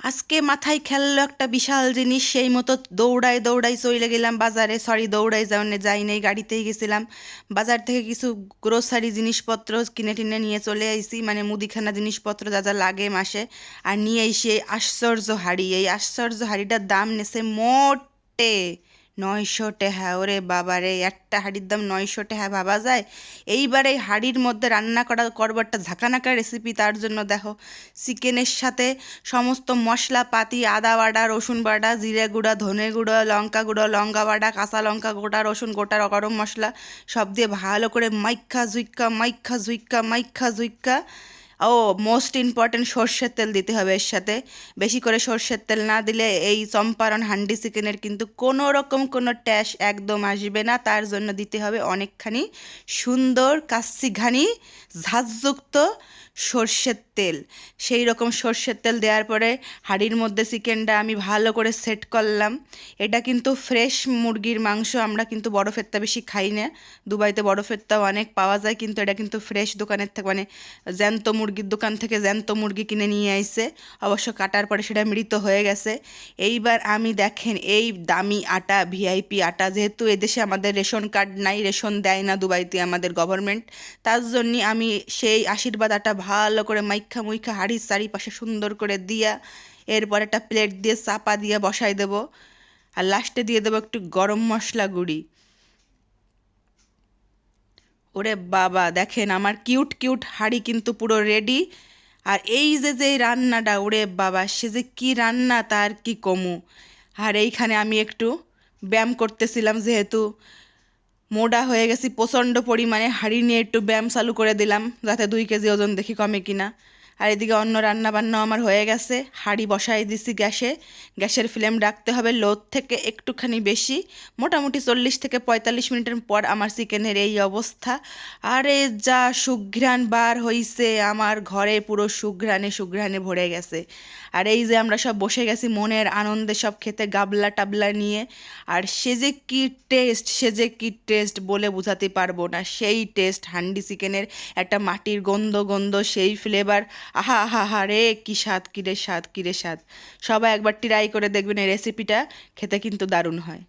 আজকে মাথায় খেললো একটা বিশাল জিনিস, সেই মতো দৌড়াই দৌড়াই চলে গেলাম বাজারে। সরি দৌড়াই যাওয়ানে যাই নাই, গাড়িতেই গেছিলাম। বাজার থেকে কিছু গ্রোসারি জিনিসপত্র কিনে টিনে নিয়ে চলে আইসি মানে মুদিখানা জিনিসপত্র যা যা লাগে মাসে। আর নিয়ে এসে এই আশ্চর্য হাড়ি। এই আশ্চর্য হাড়িটার দাম নেছে মোটে। নয়শো টেহা, ওরে বাবারে একটা হাঁড়ির দাম নয়শো টেহা ভাবা যায়? এইবার এই হাঁড়ির মধ্যে রান্না করা করবারটা ঝাঁকানাকা রেসিপি তার জন্য দেখো। চিকেনের সাথে সমস্ত মশলা পাতি আদা বাটা, রসুন বাটা, জিরে গুঁড়া, ধনে গুঁড়ো, লঙ্কা গুঁড়ো, লঙ্কা বাটা, কাঁচা লঙ্কা গোটা, রসুন গোটা, গরম মশলা সব দিয়ে ভালো করে মাইখা জুইক্কা মাইখা জুইক্কা মাইখা জুইক্কা ও মোস্ট ইম্পর্ট্যান্ট সর্ষের তেল দিতে হবে এর সাথে। বেশি করে সর্ষের তেল না দিলে এই চম্পারণ হান্ডি চিকেনের কিন্তু কোনো রকম কোনো ট্যাশ একদম আসবে না। তার জন্য দিতে হবে অনেকখানি সুন্দর কাচ্চি ঘানি, ঝাঁঝযুক্ত সর্ষের তেল। সেই রকম সর্ষের তেল দেওয়ার পরে হাঁড়ির মধ্যে চিকেনটা আমি ভালো করে সেট করলাম। এটা কিন্তু ফ্রেশ মুরগির মাংস, আমরা কিন্তু বরফেরটা বেশি খাই না। দুবাইতে বরফেরটাও অনেক পাওয়া যায়, কিন্তু এটা কিন্তু ফ্রেশ দোকানের থেকে মানে জ্যান্ত মুরগির দোকান থেকে জ্যান্ত মুরগি কিনে নিয়ে আইসে অবশ্য কাটার পরে সেটা মৃত হয়ে গেছে। এইবার আমি দেখেন, এই দামি আটা, ভিআইপি আটা, যেহেতু এদেশে আমাদের রেশন কার্ড নাই, রেশন দেয় না দুবাইতে আমাদের গভর্নমেন্ট, তার জন্যে আমি সেই আশীর্বাদ আটা ভালো করে মাইখা মুইখা হাড়ির চারিপাশে সুন্দর করে দিয়া, এরপর একটা প্লেট দিয়ে চাপা দিয়ে বসাই দেব। আর লাস্টে দিয়ে দেবো একটু গরম মশলা গুঁড়ি। ওরে বাবা, দেখেন আমার কিউট কিউট হাড়ি কিন্তু পুরো রেডি আর এই যে যে রান্নাটা, ওরে বাবা, সে যে কি রান্না, তার কি কমু। আর এইখানে আমি একটু ব্যায়াম করতেছিলাম যেহেতু মোডা হয়ে গেছি, প্রচণ্ড পরিমাণে হাড়ি নিয়ে একটু ব্যায়াম চালু করে দিলাম, যাতে দুই কেজি ওজন দেখি কমে কিনা। আর এদিকে অন্য রান্না বান্নাও আমার হয়ে গেছে। হাঁড়ি বসাই দিছি গ্যাসে। গ্যাসের ফ্লেম রাখতে হবে লোদ থেকে একটুখানি বেশি। মোটামুটি চল্লিশ থেকে পঁয়তাল্লিশ মিনিটের পর আমার চিকেনের এই অবস্থা। আরে যা সুঘ্রাণ বার হইছে, আমার ঘরে পুরো সুঘ্রাণে সুঘ্রাণে ভরে গেছে। আর এই যে আমরা সব বসে গেছি মনের আনন্দে সব খেতে গাবলা টাবলা নিয়ে, আর সে যে কী টেস্ট, সে যে কী টেস্ট বলে বোঝাতে পারব না। সেই টেস্ট হান্ডি চিকেনের একটা মাটির গন্ধ গন্ধ, সেই ফ্লেভার। আহা আহা হা রে, কী স্বাদ, কী রে স্বাদ, কী রে স্বাদ। সবাই একবার ট্রাই করে দেখবেন এই রেসিপিটা খেতে কিন্তু দারুণ হয়।